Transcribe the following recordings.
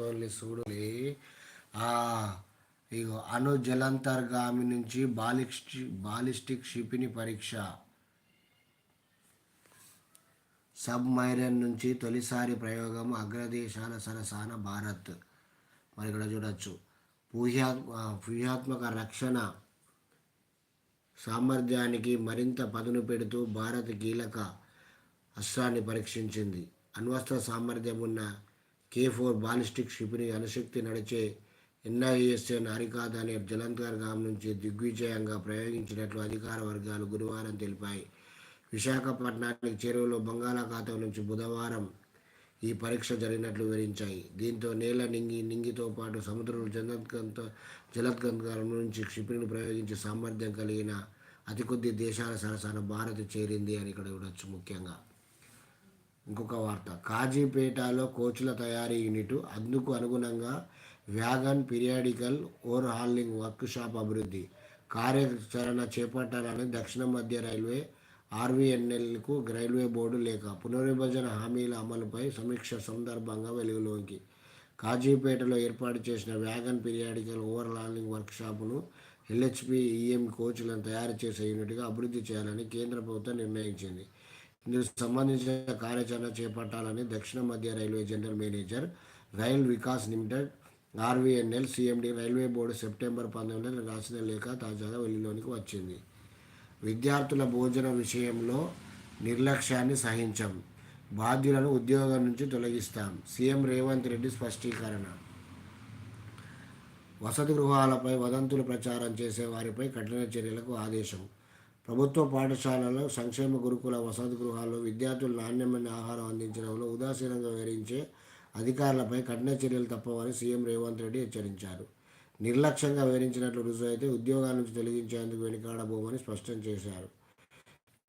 Only చూడలే ఇగో అణు జలంతర్గామి నుంచి బాలిస్ట్ బాలిస్టిక్ క్షిపిణి పరీక్ష. సబ్మైరన్ నుంచి తొలిసారి ప్రయోగం అగ్రదేశాల సరసాన భారత్. మరి ఇక్కడ చూడొచ్చు. పూహ్యా వ్యూహాత్మక రక్షణ సామర్థ్యానికి మరింత పదును పెడుతూ భారత్ కీలక అస్త్రాన్ని పరీక్షించింది. అణ్వస్త్ర సామర్థ్యం ఉన్న కే ఫోర్ బాలిస్టిక్ క్షిపణి అణుశక్తి నడిచే ఎన్ఐఎస్ఎన్ అరికాద్ అనే జలంతర్గాం నుంచి దిగ్విజయంగా ప్రయోగించినట్లు అధికార వర్గాలు గురువారం తెలిపాయి. విశాఖపట్నానికి చెరువులో బంగాళాఖాతం నుంచి బుధవారం ఈ పరీక్ష జరిగినట్లు వివరించాయి దీంతో నేల నింగి నింగితో పాటు సముద్రంలో జలత్కంత జలత్కంకారం నుంచి క్షిపణిని ప్రయోగించే సామర్థ్యం కలిగిన అతి కొద్ది దేశాల సరసన భారత్ చేరింది అని ఇక్కడ చూడొచ్చు ముఖ్యంగా. ఇంకొక వార్త. కాజీపేటలో కోచ్ల తయారీ యూనిట్. అందుకు అనుగుణంగా wagon periodical overhauling workshop అభివృద్ధి. కార్యాచరణ చేపట్టాలని దక్షిణ మధ్య రైల్వే ఆర్వీఎన్ఎల్కు రైల్వే బోర్డు లేక పునర్విభజన హామీల అమలుపై సమీక్ష సందర్భంగా వెలుగులోకి కాజీపేటలో ఏర్పాటు చేసిన వ్యాగన్ పీరియాడికల్ ఓవర్ హాలింగ్ వర్క్షాప్ను ఎల్హెచ్పి ఈఎం కోచ్లను తయారు చేసే యూనిట్గా అభివృద్ధి చేయాలని కేంద్ర ప్రభుత్వం నిర్ణయించింది. ఇందుకు సంబంధించిన కార్యాచరణ చేపట్టాలని దక్షిణ మధ్య railway general manager rail Vikas limited RVNL CMD railway board September పంతొమ్మిదిన రాసిన లేఖ తాజాగా వెలుగులోనికి వచ్చింది. విద్యార్థుల భోజన విషయంలో నిర్లక్ష్యాన్ని సహించం. బాధ్యులను ఉద్యోగం నుంచి తొలగిస్తాం. సీఎం రేవంత్ రెడ్డి స్పష్టీకరణ. వసతి గృహాలపై వదంతులు ప్రచారం చేసే వారిపై కఠిన చర్యలకు ఆదేశం. ప్రభుత్వ పాఠశాలలో సంక్షేమ గురుకుల వసతి గృహాల్లో విద్యార్థులు నాణ్యమైన ఆహారం అందించడంలో ఉదాసీనంగా వివరించే అధికారులపై కఠిన చర్యలు తప్పవని సీఎం రేవంత్ రెడ్డి హెచ్చరించారు. నిర్లక్ష్యంగా వివరించినట్లు రుజువు అయితే ఉద్యోగాల నుంచి తొలగించేందుకు వెనుకాడబోమని స్పష్టం చేశారు.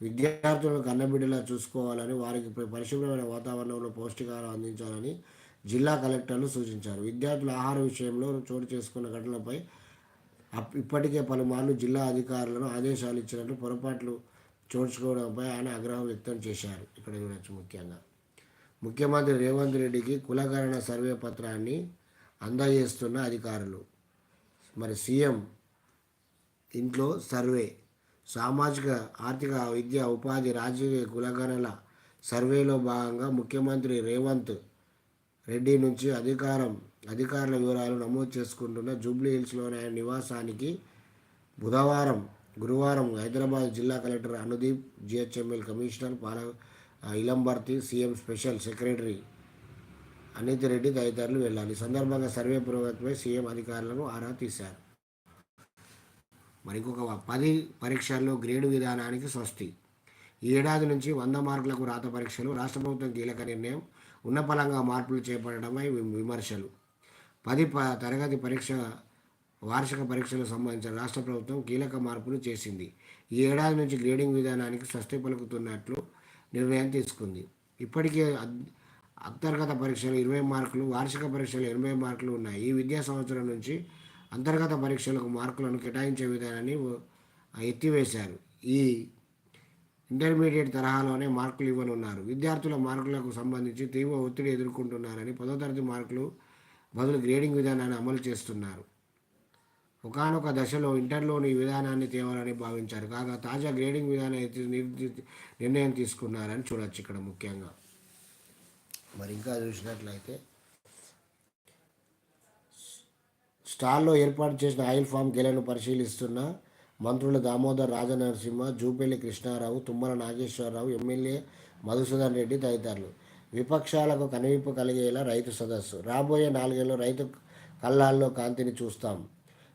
విద్యార్థులను కన్నబిడ్డలా చూసుకోవాలని వారికి పరిశుభ్రమైన వాతావరణంలో పౌష్టికాహారం అందించాలని జిల్లా కలెక్టర్లు సూచించారు. విద్యార్థుల ఆహార విషయంలో చోటు చేసుకున్న ఘటనలపై ఇప్పటికే పలుమార్లు జిల్లా అధికారులను ఆదేశాలు ఇచ్చినట్లు పొరపాట్లు చోడ్చుకోవడంపై ఆయన ఆగ్రహం వ్యక్తం చేశారు. ఇక్కడ చూడొచ్చు ముఖ్యంగా. ముఖ్యమంత్రి రేవంత్ రెడ్డికి కులకరణ సర్వే పత్రాన్ని అందజేస్తున్న అధికారులు. మరి సీఎం ఇంట్లో సర్వే సామాజిక ఆర్థిక విద్య ఉపాధి రాజకీయ కులగణల సర్వేలో భాగంగా ముఖ్యమంత్రి రేవంత్ రెడ్డి నుంచి అధికారం అధికారుల వివరాలు నమోదు చేసుకుంటున్న జూబ్లీ హిల్స్లోని ఆయన నివాసానికి బుధవారం గురువారం హైదరాబాద్ జిల్లా కలెక్టర్ అనుదీప్ జిహెచ్ఎంఎల్ కమిషనర్ పాల Ilambarthi CM special secretary Anith Reddy తదితరులు వెళ్ళాలి ఈ సందర్భంగా సర్వే పురోగతిపై సీఎం అధికారులను ఆరా తీశారు. మరికొక పది పరీక్షల్లో గ్రేడు విధానానికి స్వస్తి. ఈ ఏడాది నుంచి వంద మార్కులకు రాత పరీక్షలు రాష్ట్ర ప్రభుత్వం కీలక నిర్ణయం ఉన్నపలంగా మార్పులు చేపట్టడమై వి- విమర్శలు. పది ప తరగతి పరీక్ష వార్షిక పరీక్షలకు సంబంధించిన రాష్ట్ర ప్రభుత్వం కీలక మార్పులు చేసింది. ఈ ఏడాది నుంచి గ్రేడింగ్ విధానానికి స్వస్తి పలుకుతున్నట్లు నిర్ణయం తీసుకుంది. ఇప్పటికే అంతర్గత పరీక్షలు ఇరవై మార్కులు వార్షిక పరీక్షలు ఎనభై మార్కులు ఉన్నాయి. ఈ విద్యా సంవత్సరం నుంచి అంతర్గత పరీక్షలకు మార్కులను కేటాయించే విధానాన్ని ఓ- ఎత్తివేశారు. ఈ ఇంటర్మీడియట్ తరహాలోనే మార్కులు ఇవ్వనున్నారు. విద్యార్థుల మార్కులకు సంబంధించి తీవ్ర ఒత్తిడి ఎదుర్కొంటున్నారని పదో తరగతి మార్కులు బదులు గ్రేడింగ్ విధానాన్ని అమలు చేస్తున్నారు. ఒకనొక దశలో ఇంటర్లోని ఈ విధానాన్ని తేవాలని భావించారు. కాగా తాజా గ్రేడింగ్ విధానం నిర్ది- నిర్ణయం తీసుకున్నారని చూడొచ్చు ఇక్కడ ముఖ్యంగా. మరి ఇంకా చూసినట్లయితే స్టాల్లో ఏర్పాటు చేసిన ఆయిల్ ఫామ్ గెలను పరిశీలిస్తున్న మంత్రులు దామోదర్ రాజనరసింహ జూపల్లి కృష్ణారావు తుమ్మల నాగేశ్వరరావు ఎమ్మెల్యే మధుసూదన్ రెడ్డి తదితరులు. విపక్షాలకు కనువిప్పు కలిగేలా రైతు సదస్సు. రాబోయే నాలుగేళ్ళు రైతు కళ్ళాల్లో కాంతిని చూస్తాం.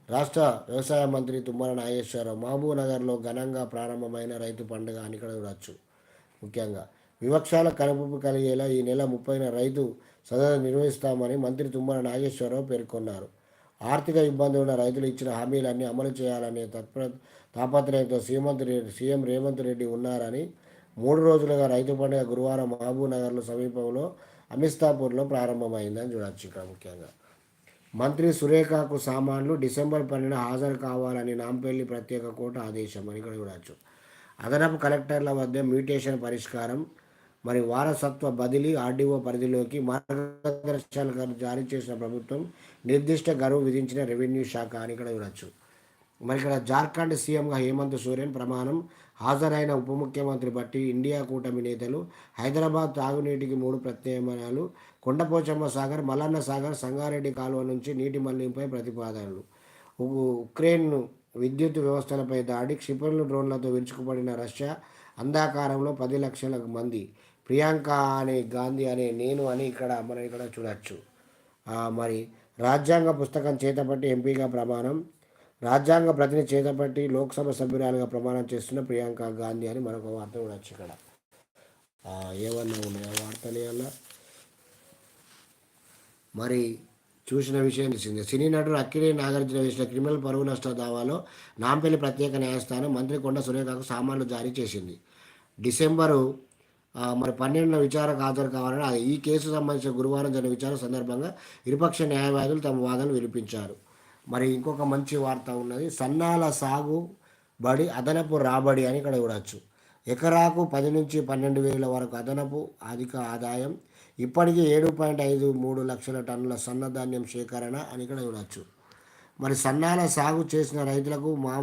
రాష్ట్ర వ్యవసాయ మంత్రి తుమ్మల నాగేశ్వరరావు మహబూబ్ నగర్లో ఘనంగా ప్రారంభమైన రైతు పండుగ అని ఇక్కడ చూడవచ్చు ముఖ్యంగా వివక్షాల కనుపు కలిగేలా ఈ నెల ముప్పైన రైతు సదస్సు నిర్వహిస్తామని మంత్రి తుమ్మల నాగేశ్వరరావు పేర్కొన్నారు. ఆర్థిక ఇబ్బందులు ఉన్న రైతులు ఇచ్చిన హామీలన్నీ అమలు చేయాలనే తత్పర తాపత్రయంతో సీమంత్ రెడ్డి సీఎం రేవంత్ రెడ్డి ఉన్నారని మూడు రోజులుగా రైతు పండుగ గురువారం మహబూబ్ నగర్లో సమీపంలో అమిస్తాపూర్లో ప్రారంభమైందని చూడొచ్చు ఇక్కడ ముఖ్యంగా. మంత్రి సురేఖకు సామాన్లు డిసెంబర్ పన్నెండు హాజరు కావాలని నాంపల్లి ప్రత్యేక కోర్టు ఆదేశం అని ఇక్కడ చూడవచ్చు అదనపు కలెక్టర్ల వద్ద మ్యూటేషన్ పరిష్కారం మరి వారసత్వ బదిలీ ఆర్డీఓ పరిధిలోకి మార్గదర్శకాలు జారీ చేసిన ప్రభుత్వం నిర్దిష్ట గడువు విధించిన రెవెన్యూ శాఖ అని ఇక్కడ చూడొచ్చు. మరి ఇక్కడ జార్ఖండ్ సీఎంగా హేమంత్ సోరెన్ ప్రమాణం హాజరైన ఉప ముఖ్యమంత్రి బట్టి ఇండియా కూటమి నేతలు హైదరాబాద్ తాగునీటికి మూడు ప్రత్యామ్నాయాలు కొండపోచమ్మ సాగర్ మల్లన్న సాగర్ సంగారెడ్డి కాలువ నుంచి నీటి మళ్ళింపై ప్రతిపాదనలు. ఉ- ఉక్రెయిన్ విద్యుత్ వ్యవస్థలపై దాడి క్షిపణులు డ్రోన్లతో విరుచుకుపడిన రష్యా అంధాకారంలో పది లక్షల మంది. ప్రియాంక అనే గాంధీ అనే నేను అని ఇక్కడ మనం ఇక్కడ చూడవచ్చు మరి రాజ్యాంగ పుస్తకం చేతపట్టి ఎంపీగా ప్రమాణం రాజ్యాంగ ప్రతిని చేతపట్టి లోక్సభ సభ్యురాలుగా ప్రమాణం చేస్తున్న ప్రియాంక గాంధీ అని మరొక వార్త కూడా వచ్చి ఇక్కడ. ఏమన్నా ఉన్నాయా వార్తలు ఏమన్నా మరి చూసిన విషయం తెలిసిందే. సినీ నటుడు అక్కినే నాగార్జున వేసిన క్రిమినల్ పరువు నష్ట దావాలో నాంపల్లి ప్రత్యేక న్యాయస్థానం మంత్రి కొండ సురేఖకు సామాన్లు జారీ చేసింది. డిసెంబరు మరి పన్నెండున విచారణకు హాజరు కావాలని ఈ కేసు సంబంధించిన గురువారం జరిగిన విచారణ సందర్భంగా ఇరుపక్ష న్యాయవాదులు తమ వాదనలు వినిపించారు. మరి ఇంకొక మంచి వార్త ఉన్నది సన్నాల సాగు బడి అదనపు రాబడి అని ఇక్కడ చూడవచ్చు ఎకరాకు పది నుంచి పన్నెండు వేల వరకు అదనపు అధిక ఆదాయం ఇప్పటికీ ఏడు పాయింట్ ఐదు మూడు లక్షల టన్నుల సన్నధాన్యం సేకరణ అని ఇక్కడ చూడవచ్చు మరి సన్నాల సాగు చేసిన రైతులకు మా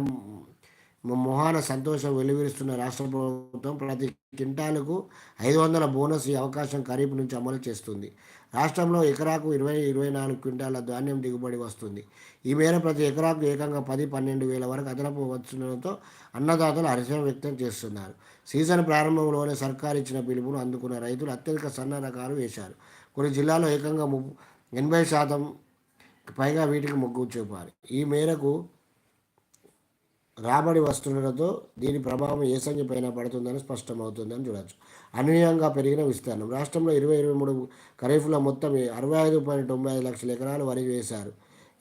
మొహాన సంతోషం వెలువరిస్తున్న రాష్ట్ర ప్రభుత్వం ప్రతి క్వింటాలకు ఐదు వందల బోనస్ ఈ అవకాశం ఖరీఫ్ నుంచి అమలు చేస్తుంది. రాష్ట్రంలో ఎకరాకు ఇరవై ఇరవై నాలుగు క్వింటాల ధాన్యం దిగుబడి వస్తుంది. ఈ మేర ప్రతి ఎకరాకు ఏకంగా పది పన్నెండు వేల వరకు అదనపు వచ్చడంతో అన్నదాతలు హర్షం వ్యక్తం చేస్తున్నారు. సీజన్ ప్రారంభంలోనే సర్కారు ఇచ్చిన పిలుపును అందుకున్న రైతులు అత్యధిక సన్న రకాలు వేశారు. కొన్ని జిల్లాలో ఏకంగా ము ఎనభై శాతం పైగా వీటికి మొగ్గు చూపారు. ఈ మేరకు రాబడి వస్తుండటంతో దీని ప్రభావం ఏ సంఖ్యపైన పడుతుందని స్పష్టమవుతుందని చూడవచ్చు అనూహ్యంగా పెరిగిన విస్తీర్ణం. రాష్ట్రంలో ఇరవై ఇరవై మూడు ఖరీఫ్లో మొత్తం అరవై ఐదు పాయింట్ తొంభై ఐదు లక్షల ఎకరాలు వరి వేశారు.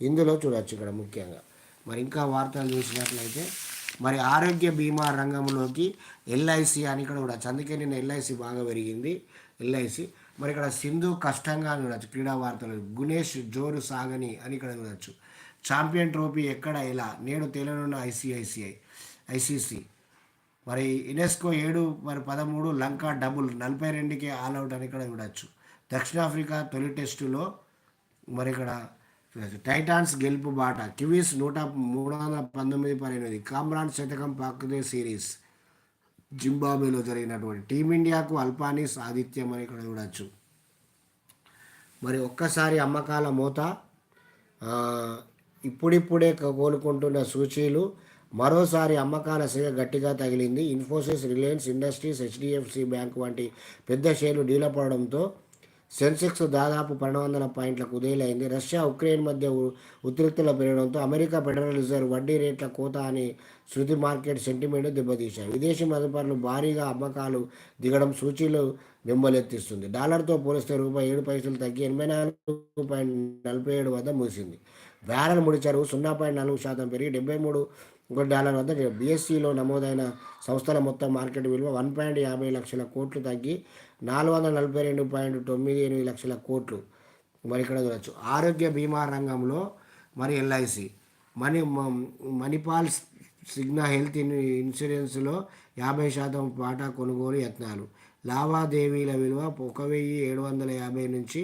ఇందులో చూడవచ్చు ఇక్కడ ముఖ్యంగా. మరి ఇంకా వార్తలు చూసినట్లయితే మరి ఆరోగ్య బీమా రంగంలోకి ఎల్ఐసి అని ఇక్కడ కూడా అందుకే నిన్న ఎల్ఐసి బాగా పెరిగింది. ఎల్ఐసి మరి ఇక్కడ సింధు కష్టంగా అని చూడవచ్చు క్రీడా వార్తలు. గుణేష్ జోరు సాగని అని ఇక్కడ చూడవచ్చు ఛాంపియన్ ట్రోఫీ ఎక్కడ ఎలా? నేడు తేలనున్న ఐసీఐసీఐ ఐసీసీ. మరి యునెస్కో ఏడు మరి పదమూడు లంక డబుల్ నలభై రెండుకి ఆల్అవుట్ అని ఇక్కడ చూడవచ్చు దక్షిణాఫ్రికా తొలి టెస్టులో మరి ఇక్కడ టైటాన్స్ గెలుపు బాట. కివీస్ నూట మూడు వందల పంతొమ్మిది పద్దెనిమిది కామ్రాన్ శతకం పాకుదే సిరీస్ జింబాబేలో జరిగినటువంటి టీమిండియాకు అల్పానీస్ ఆదిత్యం అని ఇక్కడ చూడవచ్చు మరి ఒక్కసారి అమ్మకాల మోత. ఇప్పుడిప్పుడే కోలుకుంటున్న సూచీలు మరోసారి అమ్మకాల సిగ గట్టిగా తగిలింది. Infosys Reliance Industries HDFC bank వంటి పెద్ద షేర్లు డీలపడడంతో సెన్సెక్స్ దాదాపు పన్నెండు వందల పాయింట్లకు కుదేలైంది. రష్యా ఉక్రెయిన్ మధ్య ఉ- ఉద్రిక్తలు పెరగడంతో అమెరికా ఫెడరల్ రిజర్వ్ వడ్డీ రేట్ల కోత అని శృతి మార్కెట్ సెంటిమెంట్ దెబ్బతీశాయి. విదేశీ మదుపరులు భారీగా అమ్మకాలు దిగడం సూచీలు వెంబలెత్తిస్తుంది. డాలర్తో పోలిస్తే రూపాయి ఏడు పైసలు తగ్గి ఎనభై నాలుగు పాయింట్ నలభై ఏడు వద్ద ముగిసింది. బ్యారెల్ ముడి సున్నా పాయింట్ నాలుగు శాతం పెరిగి డెబ్బై మూడు ఒక డాలర్ వద్ద బీఎస్సీలో నమోదైన సంస్థల మొత్తం మార్కెట్ విలువ వన్ పాయింట్ యాభై లక్షల కోట్లు తగ్గి నాలుగు వందల నలభై రెండు పాయింట్ తొమ్మిది ఎనిమిది లక్షల కోట్లు మరి ఇక్కడ చూడవచ్చు ఆరోగ్య బీమా రంగంలో మరి ఎల్ఐసి మనీ మ- మణిపాల్ సిగ్నా హెల్త్ ఇన్ ఇన్సూరెన్స్లో యాభై శాతం వాటా కొనుగోలు యత్నాలు. లావాదేవీల విలువ ఒక వెయ్యి ఏడు వందల యాభై నుంచి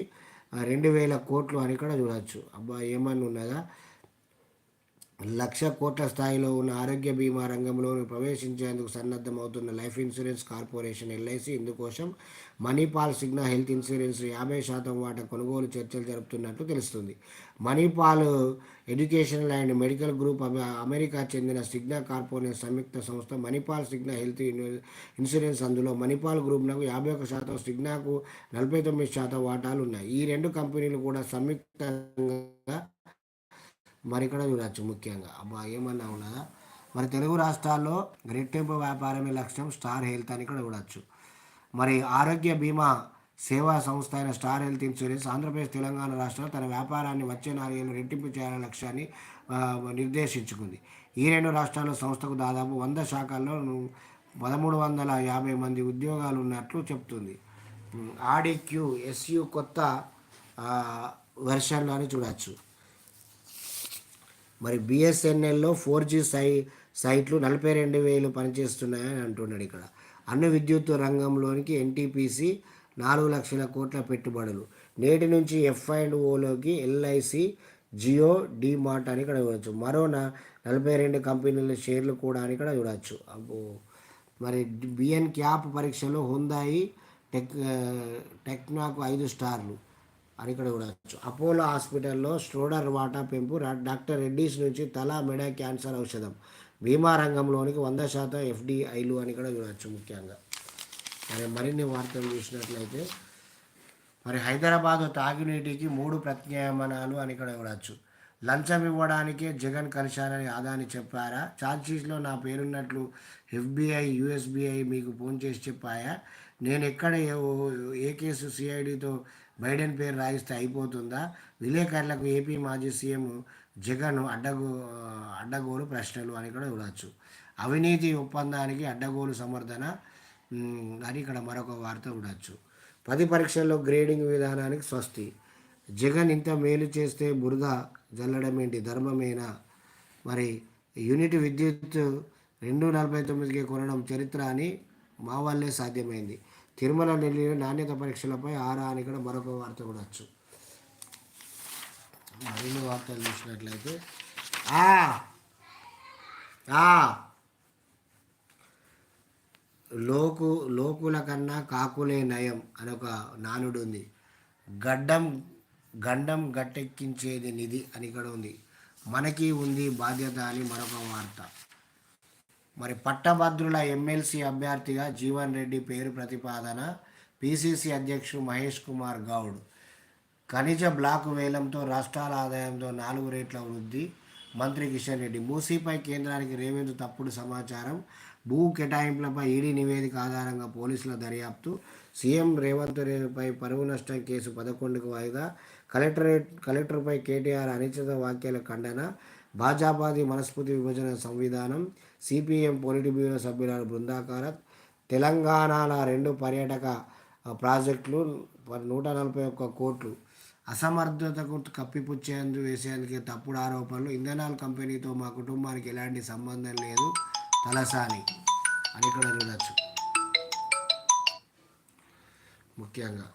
రెండు వేల కోట్లు అని కూడా చూడవచ్చు అబ్బా ఏమన్నా ఉన్నదా? లక్ష కోట్ల స్థాయిలో ఉన్న ఆరోగ్య బీమా రంగంలో ప్రవేశించేందుకు సన్నద్ధమవుతున్న లైఫ్ ఇన్సూరెన్స్ కార్పొరేషన్ ఎల్ఐసి ఇందుకోసం మణిపాల్ సిగ్నా హెల్త్ ఇన్సూరెన్స్ యాభై శాతం వాటా కొనుగోలు చర్చలు జరుపుతున్నట్లు తెలుస్తుంది. Manipal educational and medical group అమె- అమెరికా చెందిన సిగ్నా కార్పొరేషన్ సంయుక్త సంస్థ మణిపాల్ సిగ్నా హెల్త్ ఇన్సూరెన్స్ అందులో మణిపాల్ గ్రూప్నకు యాభై ఒక శాతం సిగ్నాకు నలభై తొమ్మిది శాతం వాటాలు ఉన్నాయి. ఈ రెండు కంపెనీలు కూడా సంయుక్తంగా మరి ఇక్కడ చూడవచ్చు ముఖ్యంగా. అబ్బా ఏమన్నా ఉన్నదా? మరి తెలుగు రాష్ట్రాల్లో రెట్టింపు వ్యాపారమే లక్ష్యం స్టార్ హెల్త్ అని కూడా చూడవచ్చు మరి ఆరోగ్య బీమా సేవా సంస్థ అయిన Star Health Insurance Andhra Pradesh Telangana రాష్ట్రాలు తన వ్యాపారాన్ని వచ్చే నాలుగేళ్ళు రెట్టింపు చేయాలనే లక్ష్యాన్ని నిర్దేశించుకుంది. ఈ రెండు రాష్ట్రాల సంస్థకు దాదాపు వంద శాఖల్లో పదమూడు వందల యాభై మంది ఉద్యోగాలు ఉన్నట్లు చెప్తుంది. ఆడిక్యూ ఎస్యు కొత్త వెర్షన్లో అని చూడవచ్చు మరి బిఎస్ఎన్ఎల్లో ఫోర్ జీ సై సైట్లు నలభై రెండు వేలు పనిచేస్తున్నాయని అంటున్నాడు ఇక్కడ. అణు విద్యుత్ రంగంలోనికి ఎన్టీపీసీ నాలుగు లక్షల కోట్ల పెట్టుబడులు. నేటి నుంచి ఎఫ్ అండ్ ఓలోకి ఎల్ఐసి జియో మార్ట్ అని ఇక్కడ చూడవచ్చు మరో నలభై రెండు కంపెనీల షేర్లు కూడా అని ఇక్కడ చూడవచ్చు అబ్బో! మరి బిఎన్ క్యాప్ పరీక్షలో హుందాయి టెక్ టెక్నాకు ఐదు స్టార్లు. అని ఇక్కడ చూడవచ్చు అపోలో హాస్పిటల్లో స్ట్రోడర్ వాటా పెంపు డాక్టర్ రెడ్డీస్ నుంచి తల మెడ క్యాన్సర్ ఔషధం. బీమా రంగంలోనికి వంద శాతం ఎఫ్డిఐలు అని కూడా చూడవచ్చు ముఖ్యంగా. మరి మరిన్ని వార్తలు చూసినట్లయితే మరి హైదరాబాద్ తాగునీటికి మూడు ప్రత్యామ్నాయాలు అని ఇక్కడ చూడవచ్చు లంచం ఇవ్వడానికే జగన్ కలిశారని ఆదాని చెప్పారా? ఛార్జ్షీట్లో నా పేరున్నట్లు ఎఫ్బిఐ యూఎస్బిఐ మీకు ఫోన్ చేసి చెప్పాయా? నేను ఎక్కడ ఏ- ఏ కేసు సిఐడితో బైడెన్ పేరు రాయిస్తే అయిపోతుందా? విలేకరులకు ఏపీ మాజీ సీఎం జగన్ అడ్డగో అడ్డగోలు ప్రశ్నలు అని కూడా చూడవచ్చు అవినీతి ఒప్పందానికి అడ్డగోలు సమర్థన అని ఇక్కడ మరొక వార్త చూడవచ్చు పది పరీక్షల్లో గ్రేడింగ్ విధానానికి స్వస్తి. జగన్ ఇంత మేలు చేస్తే బురద జల్లడం ఏంటి ధర్మమేనా? మరి యూనిట్ విద్యుత్ రెండు నలభై తొమ్మిదికి కొనడం చరిత్ర అని మా వల్లే సాధ్యమైంది. తిరుమల నెల్లి నాణ్యత పరీక్షలపై ఆరా అని కూడా మరొక వార్త చూడవచ్చు మరిన్ని వార్తలు చూసినట్లయితే ఆ లోకు లోకుల కన్నా కాకులే నయం అని ఒక నానుడు ఉంది. గడ్డం గండం గట్టెక్కించేది నిధి అని ఇక్కడ ఉంది. మనకి ఉంది బాధ్యత అని మరొక వార్త. మరి పట్టభద్రుల ఎమ్మెల్సీ అభ్యర్థిగా జీవన్ రెడ్డి పేరు ప్రతిపాదన పిసిసి అధ్యక్షుడు మహేష్ కుమార్ గౌడ్. ఖనిజ బ్లాకు వేలంతో రాష్ట్రాల ఆదాయంతో నాలుగు రేట్ల వృద్ధి మంత్రి కిషన్ రెడ్డి. మూసీపై కేంద్రానికి రేవేందు తప్పుడు సమాచారం భూ కేటాయింపులపై ఈడీ నివేదిక ఆధారంగా పోలీసుల దర్యాప్తు సీఎం రేవంత్ రెడ్డిపై పరువు నష్టం కేసు పదకొండుకు వాయిదా కలెక్టరేట్ కలెక్టర్పై కేటీఆర్ అనిశ్చిత వ్యాఖ్యల ఖండన భాజపాది మనస్ఫూర్తి విభజన సంవిధానం సిపిఎం పొలిటి బ్యూరో సభ్యుల బృందాకారత్ తెలంగాణలో రెండు పర్యాటక ప్రాజెక్టులు నూట నలభై ఒక్క కోట్లు. అసమర్థతకు కప్పిపుచ్చేందుకు వేసేందుకే తప్పుడు ఆరోపణలు. ఇంధనాల కంపెనీతో మా కుటుంబానికి ఎలాంటి సంబంధం లేదు. తలసాని అని ఇక్కడ చూడవచ్చు ముఖ్యంగా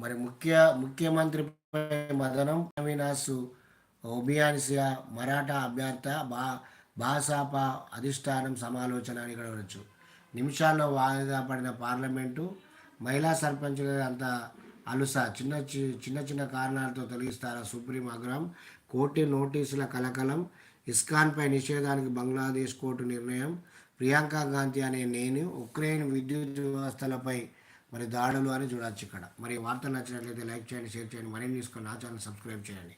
మరి ముఖ్య ముఖ్యమంత్రిపై మదనం అవినాశ్ ఒబియాన్సియా మరాఠా అభ్యర్థ బా భాసాపా అధిష్టానం సమాలోచన అని ఇక్కడ ఉండొచ్చు. నిమిషాల్లో వాయిదా పడిన పార్లమెంటు మహిళా సర్పంచుల అంత అలుసా. చిన్న చిన్న చిన్న కారణాలతో తొలగిస్తారా సుప్రీం ఆగ్రహం కోర్టు నోటీసుల కలకలం. ఇస్కాన్పై నిషేధానికి బంగ్లాదేశ్ కోర్టు నిర్ణయం. ప్రియాంక గాంధీ అనే నేను ఉక్రెయిన్ విద్యుత్ వ్యవస్థలపై మరి దాడులు అని చూడొచ్చు ఇక్కడ. మరి వార్తలు నచ్చినట్లయితే లైక్ చేయండి షేర్ చేయండి మరిన్ని తీసుకొని నా ఛానల్ సబ్స్క్రైబ్ చేయండి.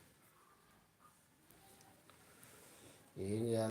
ఏం చేయాలి?